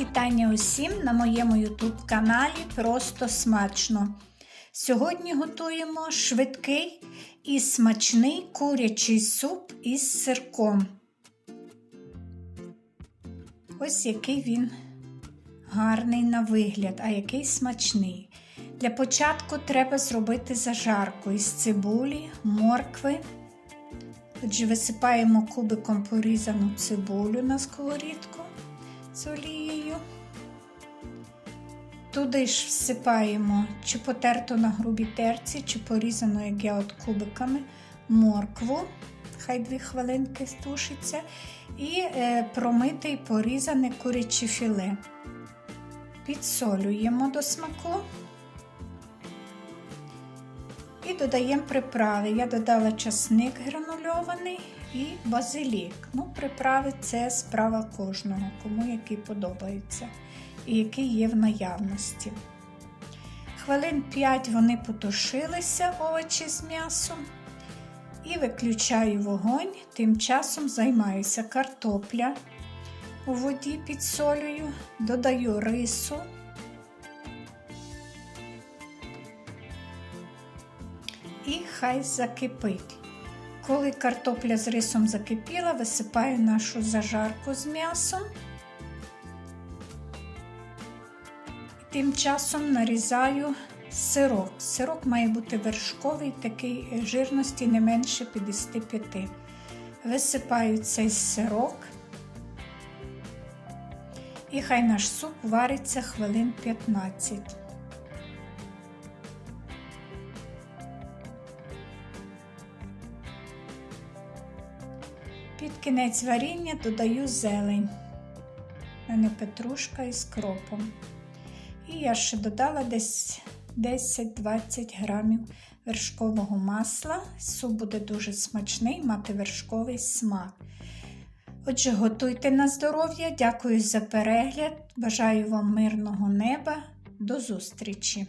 Вітання усім на моєму YouTube каналі Просто смачно. Сьогодні готуємо швидкий і смачний курячий суп із сирком. Ось який він гарний на вигляд, а який смачний. Для початку треба зробити зажарку із цибулі, моркви. Отже, висипаємо кубиком порізану цибулю на сковорідку з олією. Туди ж всипаємо чи потерту на грубій терці, чи порізану, як я от кубиками, моркву, хай дві хвилинки стушиться, і е, промите і порізане куряче філе. Підсолюємо до смаку. Додаємо приправи. Я додала часник гранульований і базилік. Ну, приправи це справа кожного, кому який подобається і який є в наявності. Хвилин 5 вони потушилися, овочі з м'ясом. І виключаю вогонь, тим часом займаюся картопля у воді підсолюю, додаю рису. І хай закипить. Коли картопля з рисом закипіла, висипаю нашу зажарку з м'ясом. Тим часом нарізаю сирок. Сирок має бути вершковий, такий жирності не менше 55. Висипаю цей сирок. І хай наш суп вариться хвилин 15. Під кінець варіння додаю зелень. У мене петрушка із кропом. І я ще додала десь 10-20 грамів вершкового масла. Суп буде дуже смачний, мати вершковий смак. Отже, готуйте на здоров'я. Дякую за перегляд. Бажаю вам мирного неба. До зустрічі!